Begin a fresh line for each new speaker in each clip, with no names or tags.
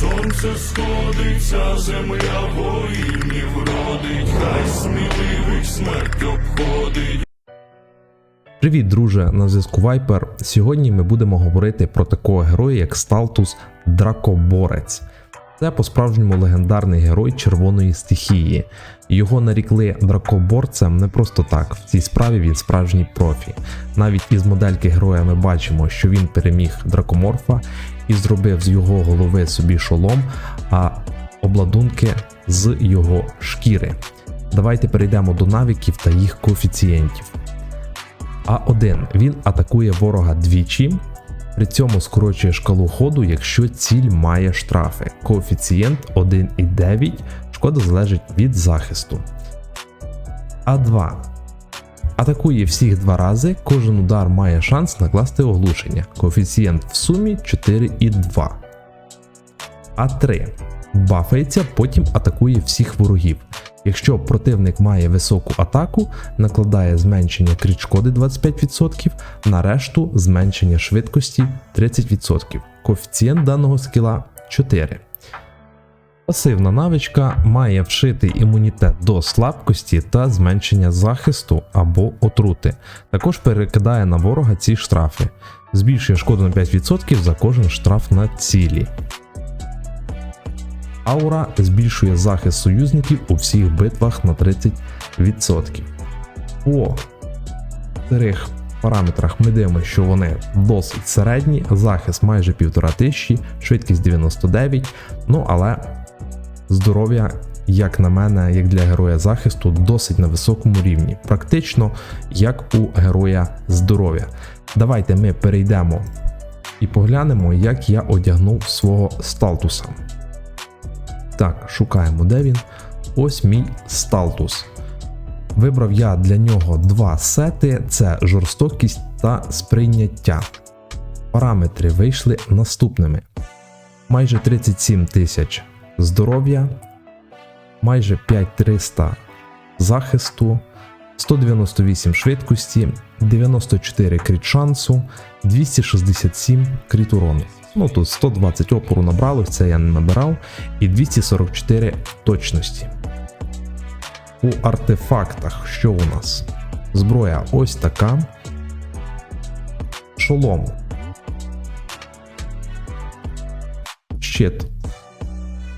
сонце сходиться, земля воїнів родить, хай сміливих смерть обходить.
Привіт, друже! На зв'язку Viper. Сьогодні ми будемо говорити про такого героя, як Сталтус Дракоборець. Це по-справжньому легендарний герой червоної стихії. Його нарікли дракоборцем не просто так. В цій справі він справжній профі. Навіть із модельки героя ми бачимо, що він переміг дракоморфа і зробив з його голови собі шолом, а обладунки з його шкіри. Давайте перейдемо до навиків та їх коефіцієнтів. А1 він атакує ворога двічі, при цьому скорочує шкалу ходу, якщо ціль має штрафи. Коефіцієнт 1,9, шкода залежить від захисту. А2 атакує всіх два рази, кожен удар має шанс накласти оглушення. Коефіцієнт в сумі 4,2. А3 бафається, потім атакує всіх ворогів. Якщо противник має високу атаку, накладає зменшення крит шкоди 25%, на решту зменшення швидкості 30%. Коефіцієнт даного скіла 4. Пасивна навичка має вшитий імунітет до слабкості та зменшення захисту або отрути. Також перекидає на ворога ці штрафи. Збільшує шкоду на 5% за кожен штраф на цілі. Аура збільшує захист союзників у всіх битвах на 30%. По старих параметрах ми дивимося, що вони досить середні, захист майже 1500, швидкість 99, ну але здоров'я, як на мене, як для героя захисту, досить на високому рівні, практично як у героя здоров'я. Давайте ми перейдемо і поглянемо, як я одягнув свого сталтуса. Так, шукаємо, де він. Ось мій сталтус. Вибрав я для нього два сети: це жорстокість та сприйняття. Параметри вийшли наступними: майже 37 тисяч здоров'я, майже 5300 захисту, 198 швидкості, 94 крит шансу, 267 крит урону. Ну тут 120 опору набрало, це я не набирав, і 244 точності. У артефактах, що у нас? Зброя ось така. Шолом. Щит.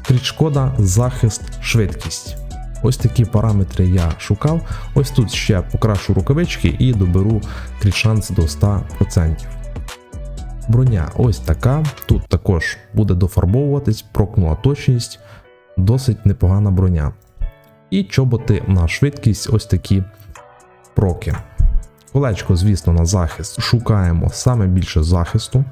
Кріт шкода, захист, швидкість. Ось такі параметри я шукав. Ось тут ще покрашу рукавички і доберу кріт до 100%. Броня ось така. Тут також буде дофарбовуватись, прокнула точність, досить непогана броня. І чоботи на швидкість ось такі проки. Колечко, звісно, на захист. Шукаємо саме більше захисту.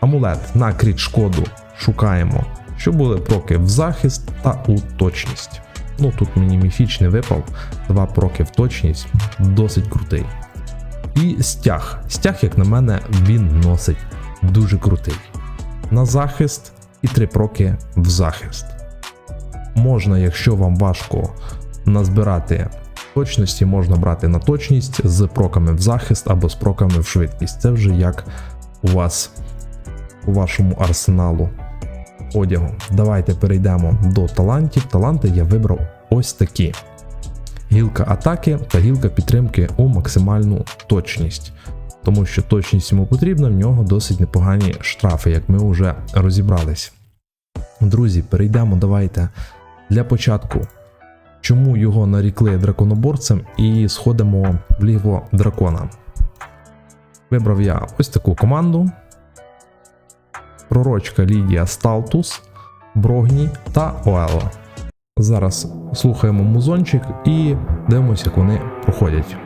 Амулет на кріт шкоду шукаємо, щоб були проки в захист та у точність. Ну тут мені міфічний випав, два проки в точність, досить крутий. І стяг. Стяг, як на мене, він носить дуже крутий. На захист і три проки в захист. Можна, якщо вам важко назбирати точності, можна брати на точність з проками в захист або з проками в швидкість. Це вже як у вас у вашому арсеналу одягу. Давайте перейдемо до талантів. Таланти я вибрав ось такі гілка атаки та гілка підтримки у максимальну точність. Тому що точність йому потрібна, в нього досить непогані штрафи, як ми вже розібрались. Друзі, перейдемо давайте для початку, чому його нарікли драконоборцем, і сходимо в ліво дракона. Вибрав я ось таку команду: Пророчка Лідія Сталтус, Брогні та Оела. Зараз слухаємо музончик і дивимося, як вони проходять.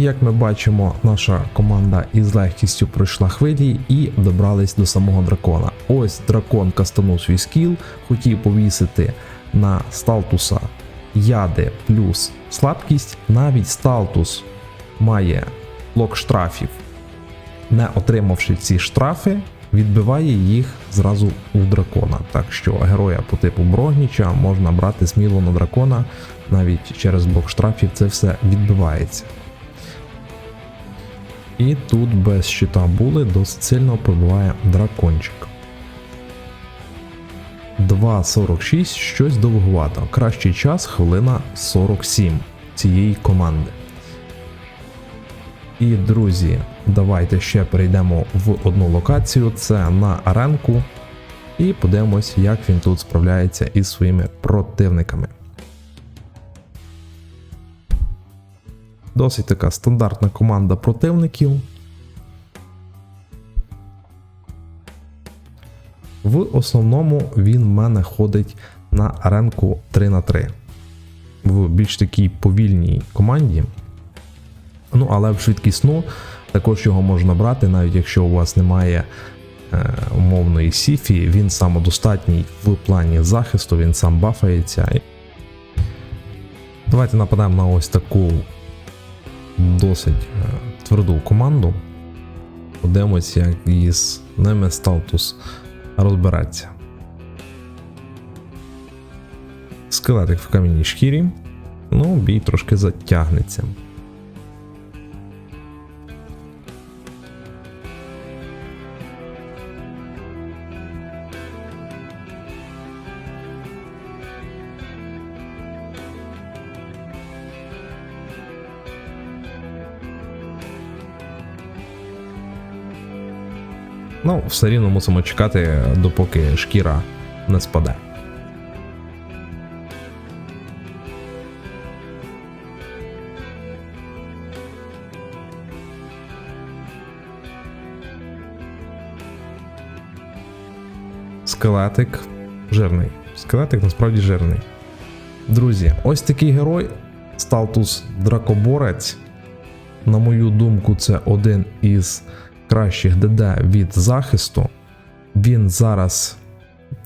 Як ми бачимо, наша команда із легкістю пройшла хвилі і добрались до самого дракона. Ось дракон кастанув свій скіл, хотів повісити на сталтуса яди плюс слабкість. Навіть сталтус має блок штрафів, не отримавши ці штрафи, відбиває їх зразу у дракона. Так що героя по типу Брогніча можна брати сміло на дракона, навіть через блок штрафів це все відбивається. І тут без щита були досить сильно пробиває дракончик. 2.46 щось довгувато. Кращий час хвилина 47 цієї команди. І друзі, давайте ще перейдемо в одну локацію. Це на аренку. І подивимось, як він тут справляється із своїми противниками. Досить така стандартна команда противників. В основному він в мене ходить на аренку 3 на 3 в більш такій повільній команді. Ну, але в швидкісну також його можна брати, навіть якщо у вас немає е, умовної сіфі, він самодостатній в плані захисту, він сам бафається. Давайте нападемо на ось таку досить е, тверду команду. Подивимось, як із ними статус розбиратися. Скелетик в кам'яній шкірі. Ну, бій трошки затягнеться. Ну, все рівно мусимо чекати, допоки шкіра не спаде. Скелетик жирний. Скелетик насправді жирний. Друзі, ось такий герой Сталтус Дракоборець. На мою думку, це один із кращих ДД від захисту. Він зараз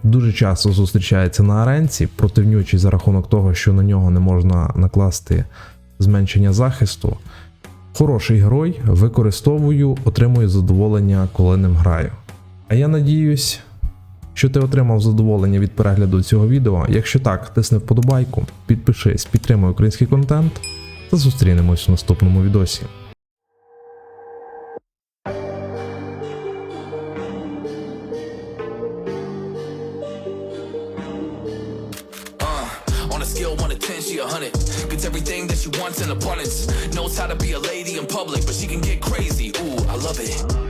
дуже часто зустрічається на аренці, противнючий за рахунок того, що на нього не можна накласти зменшення захисту. Хороший герой, використовую, отримую задоволення, коли ним граю. А я надіюсь, що ти отримав задоволення від перегляду цього відео. Якщо так, тисни вподобайку, підпишись, підтримуй український контент та зустрінемось в наступному відосі.
On a scale 1 to 10, she a 100. Gets everything that she wants in abundance. Knows how to be a lady in public, but she can get crazy. Ooh, I love it.